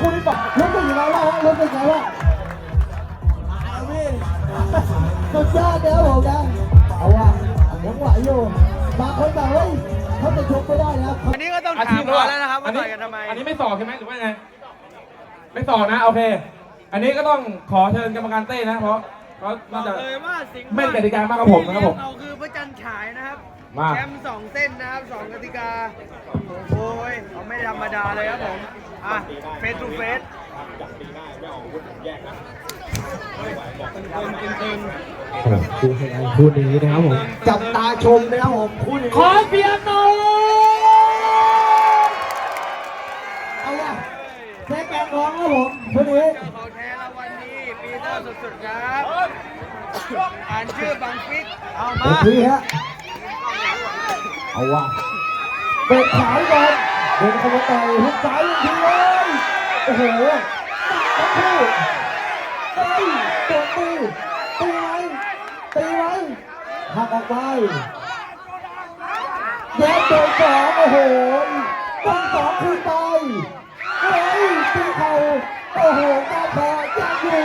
คู่ที่สองรู้สึกยังไงบ้างฮะรู้สึกยังไงบ้างสุดยอดเลยครับผมนะเอาว่ายังไหวอยู่บางคนบอกเฮ้ยเขาจะชกไม่ได้นะครับอันนี้ก็ต้องถามก่อนแล้วนะครับว่าต่อยกันทำไม อันนี้ไม่สอบใช่ไหมหรือว่าไง ไม่สอบนะโอเค อันนี้ก็ต้องขอเชิญกรรมการเต้นะเพราะ เขาน่าจะ เลยว่าสิงห์แม่นกติกามากกว่าผมนะครับผม เราคือพระจันทร์ฉายนะครับมาแชมป์สองเส้นนะครับสองกติกาโอ้ยเขาไม่ธรรมดาเลยครับผมอะเฟสทูเฟสตึงดูให้ได้คู่นี้นะครับผมจับตาชมนะครับผมคู่นี้ขอเสียงหน่อย เอาละแค่แกงร้องครับผมคู่นี้ ๆของแท้แล้ววันนี้ปีเตอร์สุดๆครับอ่านชื่อบังฟิก เอาโอมาเคฮะเอาวะเปิดขายก่อนเดินเข้ามาต่อยหุบซ้ายทีเลยโอ้โหทั้งคู่เฮ้ยตัวตีตีไว้ตีไว้หักออกไปแย่โดนสองโอ้โหต้นสองคืนไปเฮ้ยตีเข่าโอ้โหกาแพ้ยังอยู่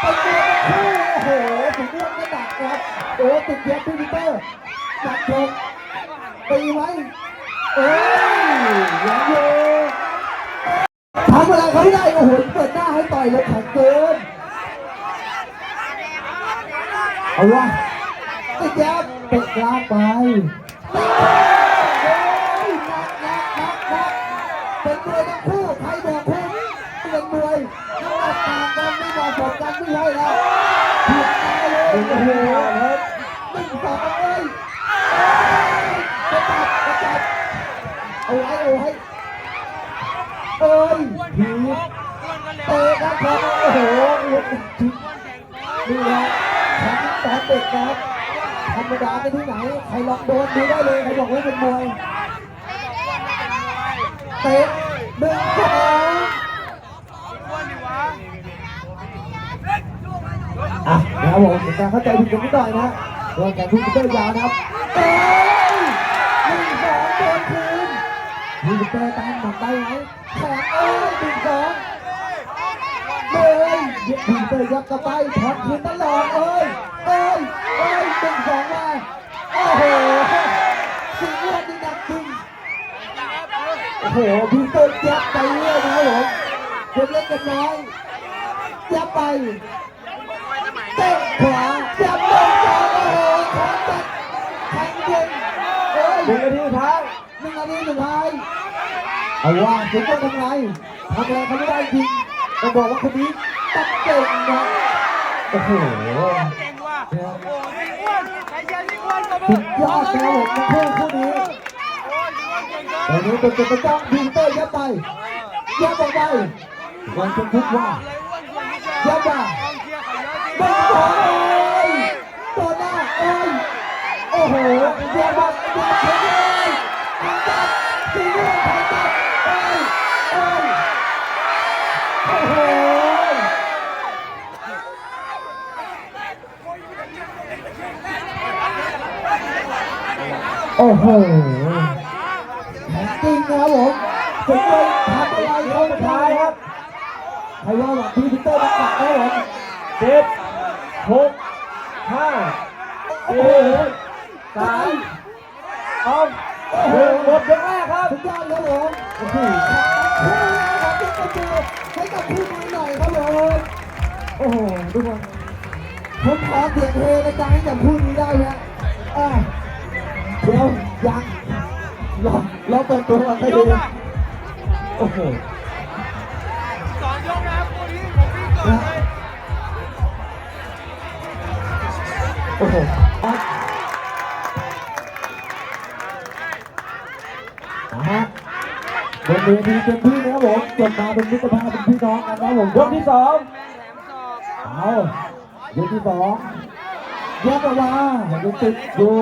เป็นตัวทั้งคู่โอ้โหถึงเรื่องกระดักครับโอ้ติดเย็บพี่ปีเตอร์ หกตีไว้เอ้ยยังอยู่ทำอะไรเขาไม่ได้โอ้โหเปิดหน้าให้ต่อยเลยแข็งเกินเอาวะติดแย้มติดลาไปเฮ้ยหนักนักนักนักเป็นมวยทั้งคู่ใครบอกคุณเป็นมวยน้ำหนักต่างกันไม่เหมาะสมกันไม่ใช่แล้วเถียงกันเลยโอ้โหหนึ่งสองเอ้ยกระจับกระจับ เอาไว้เอาไว้เอ้ยผีเตะครับโอ้โหลุกจิกนี่และแชมป์ตอนเด็กครับธรรมดาไปที่ไหนใครลองโดนดูได้เลยใครบอกว่าเป็นมวยเตะหนึ่งสองอะนะครับผมเป็นกาเข้าใจผิดกันนิดหน่อยนะเรื่องการพูดเตอร์ยาวนะครับ พูดเตอร์ตามหมัดไปไหมแขนเอ้ยหนึ่งสองเลยยึดพูดเตอร์ยับกลับไปถอดคืนตลอดเอ้ยเอ้ยเอ้ยหนึ่งสองมาโอ้โหสิ่งแรกนี่หนักจริงโอ้โหพูดเตอร์ยับไปเรื่อยนะครับผมเล็กๆกันน้อยยับไป เตะขวาจับลงจอโอ้โหของจัดแข่งยิงเอ้ย หนึ่งนาทีสุดท้าย หนึ่งนาทีสุดท้าย เอาว่าถึงจะทำไงทำอะไรเขาไม่ได้จริงต้องบอกว่าคนนี้ตัดเก่งนะโอ้โหเก่งว่ะโอ้สิงห์อ้วนใครเยร์สิงห์อ้วนก็สุดยอดนะผมคู่คู่นี้โอ้ยสิงห์อ้วนเก่งเกินตอนนี้เป็นตัวจ้องพิงเตอร์ยับไปยับออกไปวันชมพุกว่ายอ้วนควรที่จะยับว่ากองเชียร์เขาเยอะจริงบอลสองเอ้ยตัวหน้าเอ้ยโอ้โหเดียวบัตเดียวเฉยเโอ้โหแข็งจริงนะครับผมสุดยอดทำอะไรเขาสุดท้ายครับใครว่าหวังพีพิเตอร์มากัดนะครับผมสิบหกห้าโอ้สี่โหสามสองหนึ่งหมดยกแรกครับสุดยอดครับผมโอ้โหคู่นี้ครับเป็นประตูให้กับคู่นี้หน่อยครับผมโอ้โหทุกคนผมขอเสียงเฮในการให้กับคู่นี้ได้ไหมอ่า เดี๋ยวยังรอรอเปิดตัวก่อนไปยดูกอะโอ้โหสองยกนะครับคู่นี้ผมวิ่งก่อนเลยโอ้โหอะอะฮะบนเวทีเต็มที่นะครับผมจบมาเป็นมิตรภาพเป็นพี่น้องกันนะครับผมยกที่สองแม่งแถมศอกเอายกที่สองยกออกมายังติดอยู่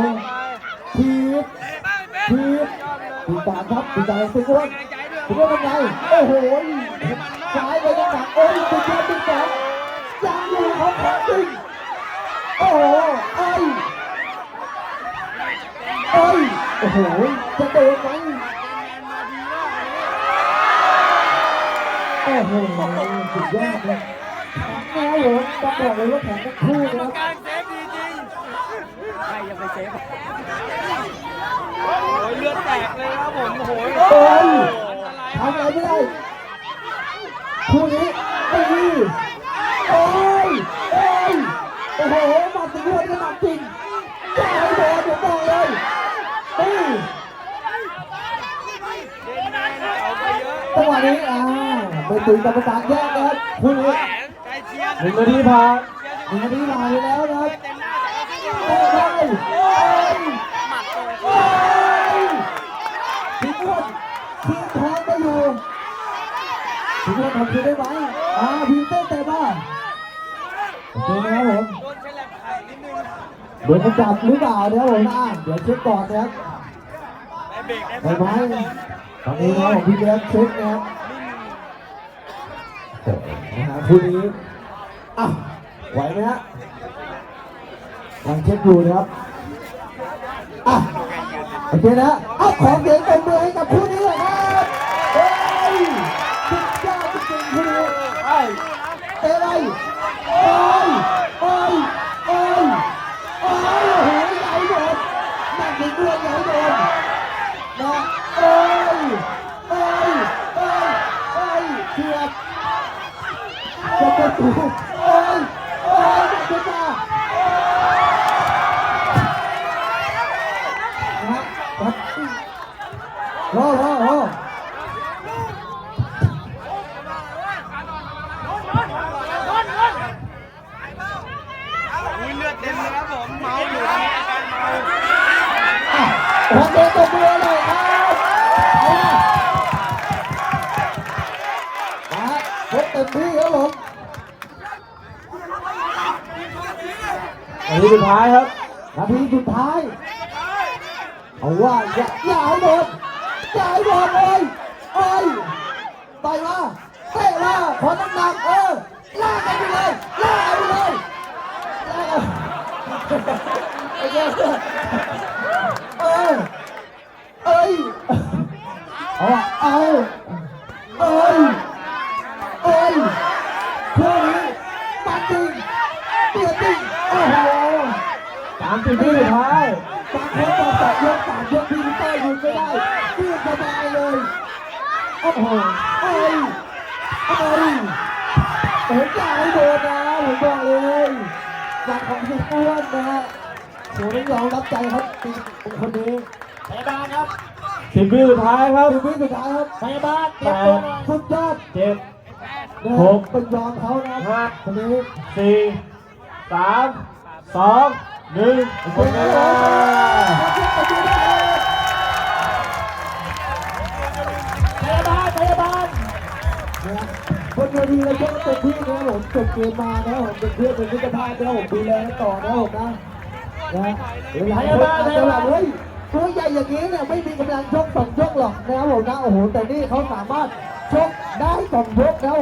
ทีทีบตีตาครับตีตามตีอ้วนตีอ้วนเป็นไงโอ้โหซ้ายไปยังหนักโอ้ยตีเจ็บตีสองยังอยู่เขาของจริงโอ้โหเอ้ยเอ้โอ้โหจะโดนไหมโอ้โหสุดยอดเลยแข็งแล้วผมต้องบอกเลยว่าแข็งทั้งคู่นะครับการเซฟดีจริงใครจะไปเซฟ รือแตกเลยครับผมโอ้โหโอ้ยทำอะไรไม่ได้คู่นี้ไอ้นี่โอ้ยโอ้ยโอ้โหมัดถึงหัวนี่หนักจริงจ่ายโดนผมบอกเลยเฮ้ยเด่นแน่จังหวะนี้อ่าไปถึงกรรมการแยกนะครับคู่นี้หนึ่งนาทีผ่านหนึ่งนาทีผ่านไปแล้วนะครับโอ้ยโอ้ย หมัดตรง โอ้ยทิ้งอ้วนทิ้งท้องไปอยู่ ทิ้งอ้วนทำคืนได้ไหมอ่าพีเต้เตะบ้าโอเคนะครับผมโดนเฉลับไข่นิดนึงโดนจับหรือเปล่านะครับผมอ่าเดี๋ยวเช็คก่อนนะครับได้เบรกได้ไหมตอนนี้นะครับผมพี่เลี้เช็คนะครับนะฮะคู่นี้อะไหวไหมฮะยังเช็คอยู่นะครับอะโอเคนะเอาของเสียงตบมือให้กับคู่เลยครับเฮ้ยสุดยอดจริงๆคู่นี้เอ้ยเตะไรโอ้ยโอ้ยโอ้ยโอ้ยโอ้โหใหญ่โดนนั่นถึงด้วยใหญ่โดนนะโอ้ยโอ้ยโอ้ยโอ้ยเกือบจะประตูโอ้ยโอ้ยจะมานะครับ รอรอรออุ้ยเลือดเต็มเลยครับผมเมาอยู่ตอนนี้อาการเมาอะขอเสียงตบมือหน่อยครับเอาล่ะมาพบเต็มที่ครับผมนาทีสุดท้ายครับนาทีสุดท้ายเอาว่าอย่าอย่าให้โด นอย่าให้โดนเลยเอ้ยต่อยมาเตะมาขอน้ำหนักเออลากกันไปเลยลากกันไปเลยลากกันโอเคเออเอ้ยเอาเอาเอ้ยเอ้ยคู่นี้มันจริงเดือดจริงโอ้โห สามสิบวิสุดท้าย บางคนบอกแต่ยกสามยกพี่เต้หยุดไม่ได้ยืดสบายเลย โอ้โหเอ้ยเอ้ยผมอยากให้โดนนะผมบอกเลยฝั่งของสุดอ้วนนะฮะโหต้องยอมรับใจครับตีคนนี้พยาบาลครับสิบวิสุดท้ายครับถึงวิสุดท้ายครับพยาบาลเตรียมตัวหน่อยสุดยอดเจ็ดนะหฮะกเป็นยอมเขานะห้าคนนี้สี่สามสองหนึ่งหมดเวลา นะบนเวทีเรายกเต็มที่นะครับผมจบเกมมานะครับผมเป็นเพื่อนเป็นมิตรภาพนะครับผมดูแลกันต่อนะครับผมนะนะเวลาพยาบาลพยาบาลเฮ้ยตัวใหญ่อย่างนี้เนี่ยไม่มีกำลังชกสองยกหรอกนะครับผมนะโอ้โหแต่นี่เขาสามารถชกได้สองยกนะครับ